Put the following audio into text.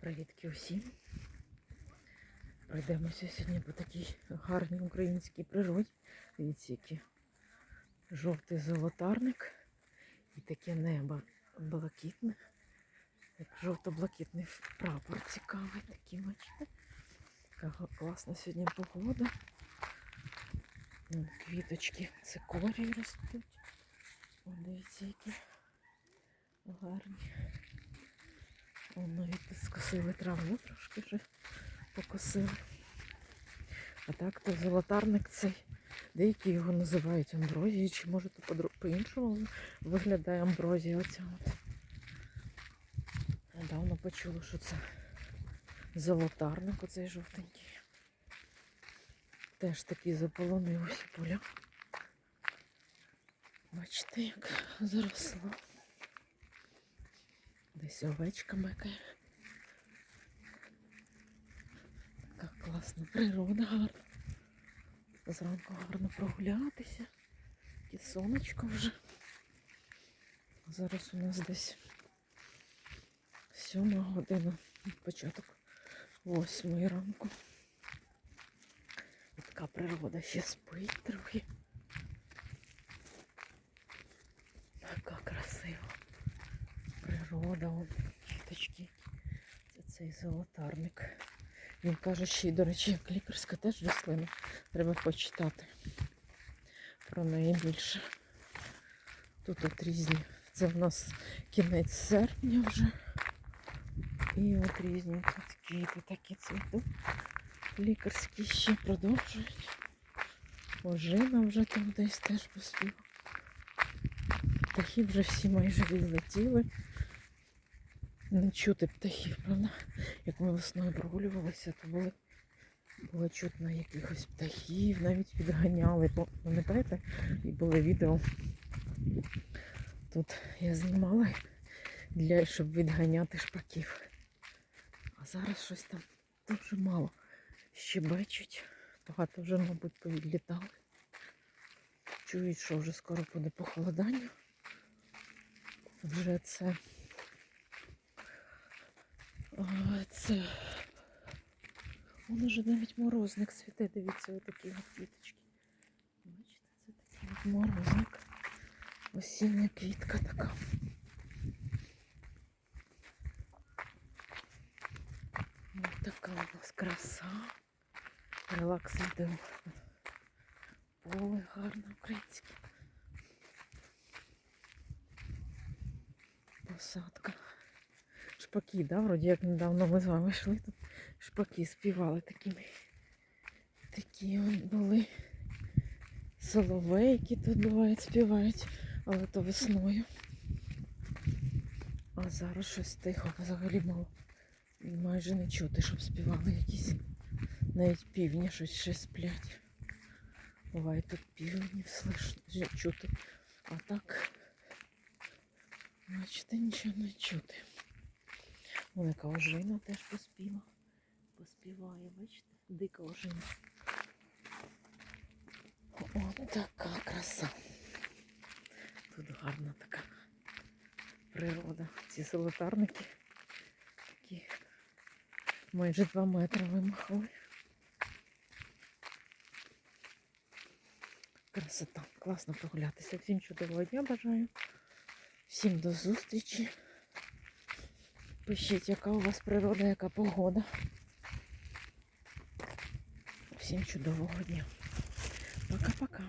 Привітки усім. Пройдемося сьогодні по такій гарній українській природі. Дивіться, який жовтий золотарник і таке небо блакитне. Жовто-блакитний прапор цікавий такий, бачите. Яка класна сьогодні погода. Квіточки цикорії ростуть. Дивіться, які гарні. Навіть скосили траву трошки вже покосили. А так то золотарник цей. Деякі його називають амброзією, чи може то по-іншому виглядає амброзія оця от. Недавно почула, що це золотарник оцей жовтенький. Теж такий заполонив усі поля. Бачите, як заросло. Десь овечка мекає. Така класна природа гарна. Зранку гарно прогулятися. І сонечко вже. Зараз у нас десь сьома година, початок восьмої ранку. І така природа ще спить трохи. Така красива природа, вон, квіточки. Це цей золотарник. Він каже, ще й, до речі, як лікарська теж рослина. Треба почитати про неї більше. Тут от різні. Це в нас кінець серпня вже. І от різні тут квіти такі цвітуть. Лікарські ще продовжують. Ожина вже там десь теж поспіла. Птахи вже всі майже відлетіли. Не чути птахів, правда? Як ми весною прогулювалися, то були, було чутно якихось птахів, навіть відганяли. Пам'ятаєте, і були відео. Тут я знімала для щоб відганяти шпаків. А зараз щось там дуже мало. Щебечуть. Багато вже, мабуть, повідлітали. Чують, що вже скоро буде похолодання. Вже це. Це. Воно вже навіть морозник світе, дивіться, отакі от квіточки. Бачите, це такий от морозник. Осіння квітка така. Ось така у нас краса. Релакс відео. Поле гарне українське. Посадка. Шпаки, да, вроді як недавно ми з вами йшли, тут шпаки співали такими. Такі от були соловейки тут бувають, співають, але то весною. А зараз щось тихо, взагалі мало. Майже не чути, щоб співали якісь. Навіть півні щось ще сплять. Буває тут півнів слышно, чути. А так, бачите, нічого не чути. Вон яка ожина теж поспіла. Поспіває, бачите? Дика ожина. О, така краса. Тут гарна така природа. Ці золотарники такі майже два метри вимахали. Красота. Класно прогулятися. Всім чудового дня бажаю. Всім до зустрічі. Пишіть, яка у вас природа, яка погода. Всім чудового дня. Пока-пока.